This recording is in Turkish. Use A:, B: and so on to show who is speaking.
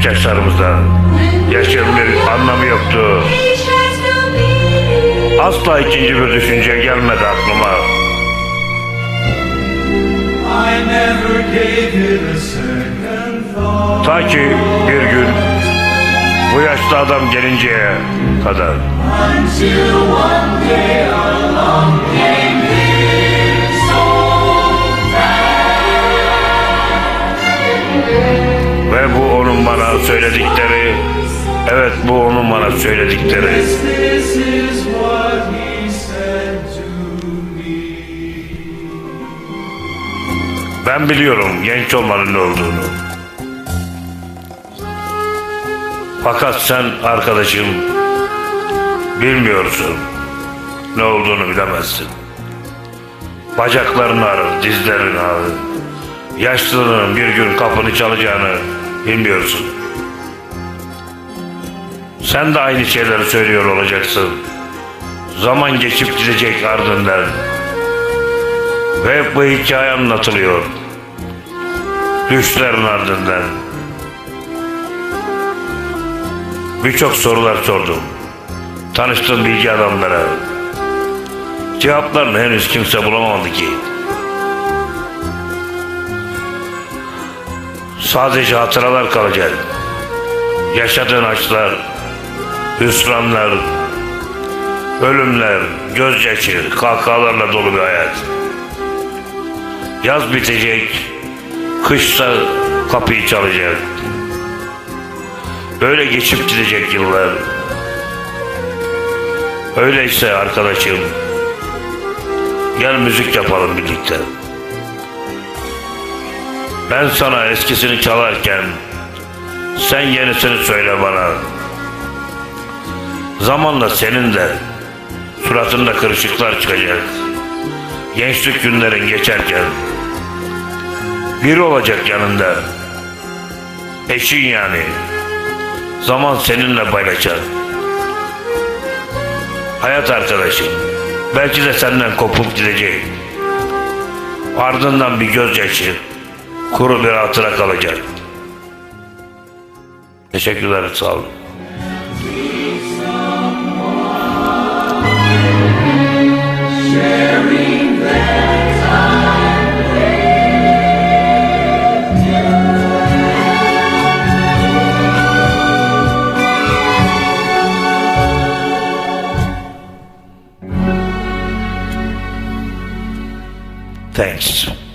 A: genç yaşlarımızda. Bir anlamı yoktu. Asla ikinci bir düşünce gelmedi aklıma.
B: A.
A: Ta ki bir gün bu yaşlı adam gelinceye kadar.
B: Until one day along came his
A: söyledikleri, evet bu onun bana söyledikleri. Ben biliyorum genç olmanın ne olduğunu. Fakat sen arkadaşım bilmiyorsun. Ne olduğunu bilemezsin. Bacakların ağrır, dizlerin ağrır. Yaşlılığın bir gün kapını çalacağını bilmiyorsun. Sen de aynı şeyleri söylüyor olacaksın. Zaman geçip gidecek ardından. Ve bu hikaye anlatılıyor. Düşlerin ardından. Birçok sorular sordum. Tanıştığım bilgi adamlara. Cevaplarını henüz kimse bulamadı ki. Sadece hatıralar kalacak. Yaşadığın açlar, hüsranlar, ölümler, gözyaşı, kahkahalarla dolu bir hayat. Yaz bitecek, kışsa kapıyı çalacak. Böyle geçip gidecek yıllar. Öyleyse arkadaşım, gel müzik yapalım birlikte. Ben sana eskisini çalarken, sen yenisini söyle bana. Zamanla senin de suratında kırışıklar çıkacak. Gençlik günlerin geçerken biri olacak yanında. Eşin yani. Zaman seninle paylaşacak. Hayat arkadaşım. Belki de senden kopup gidecek. Ardından bir gözyaşı. Kuru bir hatıra kalacak. Teşekkürler sağ olun. Thanks.